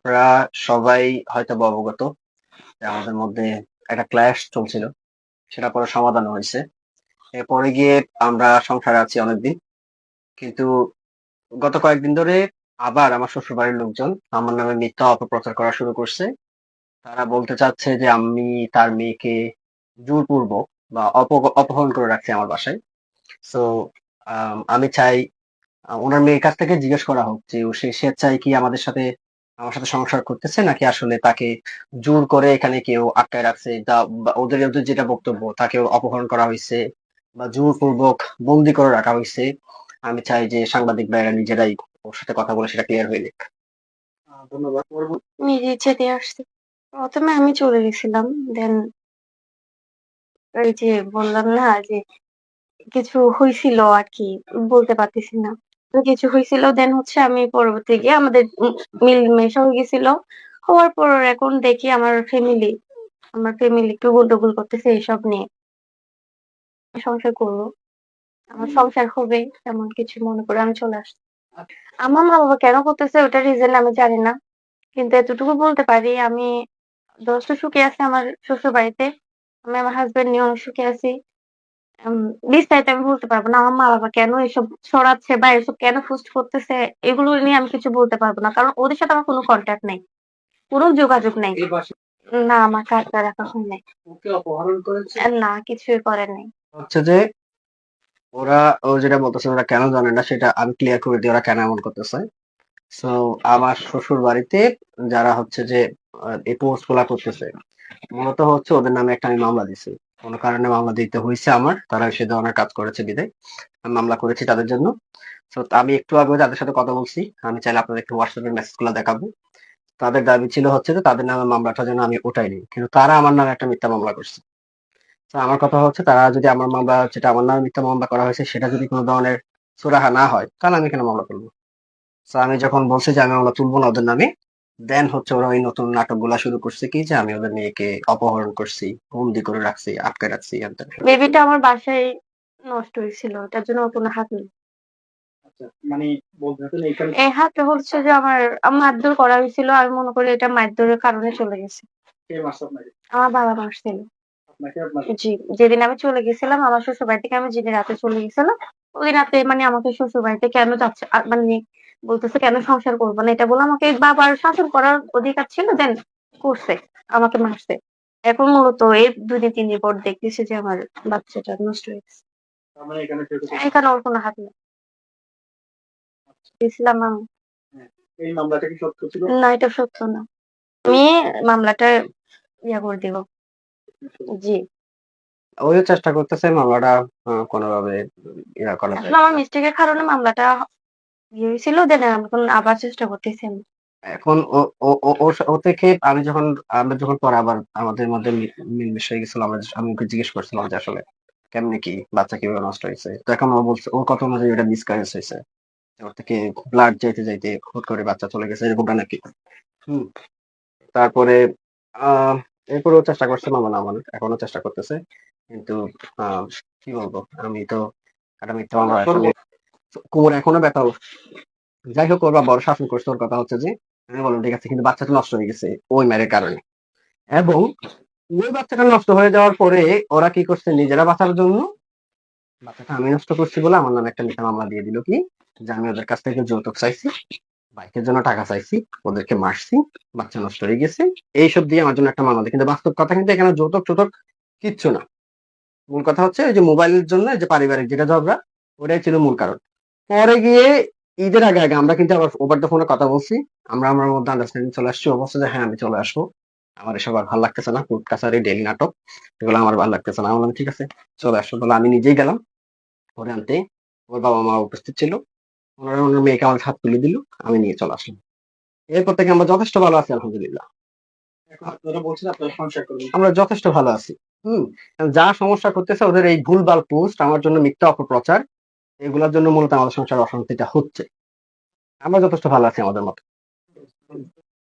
আপনারা সবাই হয়তো অবগত আমাদের মধ্যে একটা ক্ল্যাশ চলছিল, সেটা পরে সমাধান হয়েছে। এরপরে গিয়ে আমরা সংসারে আছি অনেকদিন, কিন্তু গত কয়েকদিন ধরে আবার আমার শ্বশুর বাড়ির লোকজন আমার নামে মিথ্যা অপপ্রচার করা শুরু করছে। তারা বলতে চাচ্ছে যে আমি তার মেয়েকে জোরপূর্বক বা অপ- অপহরণ করে রাখছি আমার বাসায়। সো আমি চাই ওনার মেয়ের কাছ থেকে জিজ্ঞেস করা হোক যে সে স্বেচ্ছায় কি আমাদের সাথে আমার সাথে সংসার করতেছে নাকি আসলে তাকে জোর করে এখানে কেউ আটকায় রাখছে? তা- ওদের ওদের যেটা বক্তব্য তাকে অপহরণ করা হয়েছে বা জোরপূর্বক বন্দি করে রাখা হয়েছে। আমি চাই যে সাংবাদিক ভাইরা নিজেরাই ওর সাথে কথা বলে সেটা ক্লিয়ার হয়ে যাক। ধন্যবাদ নিজে ইচ্ছে দিয়ে আসছি। প্রথমে আমি চলে গেছিলাম দেন এই যে বললাম না যে কিছু হয়েছিল আর কি বলতে পারতেছি না। কিছু হয়েছিল দেন হচ্ছে আমি পরবর্তী গিয়ে আমাদের মিল মেশা হয়ে গেছিল হওয়ার পর এখন দেখি আমার ফ্যামিলি আমার ফ্যামিলি একটু গন্ডগোল করতেছে এইসব নিয়ে। সংসার করব। আমার সংসার হবে এমন কিছু মনে করে আমি চলে আসছি। আমার মা বাবা কেন করতেছে ওটা রিজন আমি জানি না। কিন্তু এতটুকু বলতে পারি আমি যথেষ্ট সুখে আছি আমার শ্বশুর বাড়িতে আমি আমার হাজবেন্ড নিয়ে অনেক সুখে আছি। বিস্তারিত আমি বলতে পারব না আমার মা বাবা কেন এসব ছড়াচ্ছে বা এসব কেন পোস্ট করতেছে এগুলো নিয়ে আমি কিছু বলতে পারব না কারণ ওদের সাথে আমার কোনো কন্ট্যাক্ট নেই কোনো যোগাযোগ নেই। না আমার কাজটা রাখা হয় নাই। ওকে অপহরণ করেছে? না কিছুই করে নাই। হচ্ছে যে ওরা ও যেটা বলতেছে ওরা কেন জানে না সেটা আমি ক্লিয়ার করে দিই ওরা কেন এমন করতেছে। সো আমার শ্বশুর বাড়িতে যারা হচ্ছে যে আহ, এই পোস্টগুলা করতেছে মূলত হচ্ছে ওদের নামে একটা আমি মামলা দিছি। কোনো কারণে মামলা দিতে হয়েছে আমার, তারা সে ধরনের কাজ করেছে বিদায় আমি মামলা করেছি তাদের জন্য। তো আমি একটু আগে তাদের সাথে কথা বলছি, আমি চাইলে আপনাদের একটু হোয়াটসঅ্যাপের মেসেজগুলো দেখাবো। তাদের দাবি ছিল হচ্ছে যে তাদের নামে মামলাটা যেন আমি ওঠাইনি কিন্তু তারা আমার নামে একটা মিথ্যা মামলা করছে। তো আমার কথা হচ্ছে তারা যদি আমার মামলা, যেটা আমার নামে মিথ্যা মামলা করা হয়েছে, সেটা যদি কোনো ধরনের সুরাহা না হয়, তাহলে আমি কেন মামলা করব? তো আমি যখন বলছি যে আমি মামলা তুলবো না ওদের নামে দেন হচ্ছে ওরা ওই নতুন নাটকগুলা শুরু করছে কি যে আমি ওদের মেয়েকে অপহরণ করছি বন্দি করে রাখছি আটকে রাখছি বেবিটা আমার বাসায় নষ্ট হয়েছিল এটার জন্য কোনো হাত নেই। মানে বলতে এই হাতে হচ্ছে যে আমার মারধর করা হয়েছিল আমি মনে করি এটা মারধরের কারণে চলে গেছে। আমার বাবা মারছিল। জি যেদিন আমি চলে গেছিলাম আমার শ্বশুর বাড়ি থেকে আমি যেদিন রাতে চলে গেছিলাম ওই রাতে মানে আমাকে শ্বশুর বাড়িতে কেন যাচ্ছে মানে বলতেছে কেন সংসার করব না? এটা বলে আমাকে বাবার শাসন করার অধিকার ছিল দেন করছে আমাকে মারছে। এখন মূলত এই দুই দিন তিন দিন পর দেখতেছি যে আমার বাচ্চাটা নষ্ট হয়ে গেছে। মানে এখানে ওর কোনো হাত নেই। দিয়েছিলাম আমি। এই মামলাটা কি সত্য ছিল? না এটা সত্য না। আমি মামলাটা ইয়া করে দিব। জি। ওইও চেষ্টা করতেছে মামলাটা কোনোভাবে ইয়া করা আমার মিস্টেকের কারণে মামলাটা ইয়ে হয়েছিল দেন এখন আবার চেষ্টা করতেছি আমি। এখন ও ও ও- ও ও থেকে আমি যখন আমরা যখন পরে আবার আমাদের মধ্যে মিলমিশ হয়ে গেছিল আমরা আমি ওকে জিজ্ঞেস করছিলাম যে আসলে কেমনে কি বাচ্চা কীভাবে নষ্ট হয়েছে। তো এখন ও বলছে ওর কথা অনুযায়ী এটা মিসক্যারেজ হয়েছে। ওর থেকে ব্লাড যাইতে যাইতে হুট করে বাচ্চা চলে গেছে এরকমটা নাকি? হুম। তারপরে আহ এরপরে ও চেষ্টা করছে মামা নামানোর এখনও চেষ্টা করতেছে। কিন্তু আহ কি বলব আমি তো মিথ্যা মামলা আসলে কোমর এখনও ব্যথা যাই হোক, ওর ওর শাসন করছে। ওর কথা হচ্ছে যে, আমি বললাম, ঠিক আছে, কিন্তু বাচ্চাটা নষ্ট হয়ে গেছে ওই মায়ের কারণে। এবং ওই বাচ্চাটা নষ্ট হয়ে যাওয়ার পরে ওরা কি করছে? নিজেরা বাঁচার জন্য বাচ্চাটা আমি নষ্ট করছি বলে আমার নামে একটা মিথ্যা মামলা দিয়ে দিল কি? যে আমি ওদের কাছ থেকে যৌতুক চাইছি, বাইকের জন্য টাকা চাইছি, ওদেরকে মারছি, বাচ্চা নষ্ট হয়ে গেছে। এইসব দিয়ে আমার জন্য একটা মামলা কিন্তু বাস্তব কথা কিন্তু এখানে যৌতুক, চৌতুক কিচ্ছু না। মূল কথা হচ্ছে ওই যে মোবাইলের জন্য যে পারিবারিক যেটা ঝগড়া, ওটাই ছিল মূল কারণ। পরে গিয়ে ঈদের আগে আগে আমরা কিন্তু আবার ওভার দ্য ফোনে কথা বলছি। আমরা আমার মধ্যে আন্ডারস্ট্যান্ডিং চলে আসছি ও যে হ্যাঁ আমি চলে আসব। আমার এসব আর ভালো লাগতেছে না কোর্ট কাছারি ডেলি নাটক এগুলো আমার ভালো লাগতেছে না। বললাম ঠিক আছে চলে আসব বলে আমি নিজেই গেলাম। ওরে আনতে ওর বাবা মা উপস্থিত ছিল। ওনারা ওনার মেয়েকে আমার হাত তুলে দিল আমি নিয়ে চলে আসলাম। এরপর থেকে আমরা যথেষ্ট ভালো আছি আলহামদুলিল্লাহ। আমরা যথেষ্ট ভালো আছি। হম যা সমস্যা করতেছে ওদের এই ভুলভাল পোস্ট আমার জন্য মিথ্যা অপপ্রচার। এগুলোর জন্য মূলত আমাদের সংসার অশান্তিটা হচ্ছে। আমরা যথেষ্ট ভালো আছি আমাদের মতো।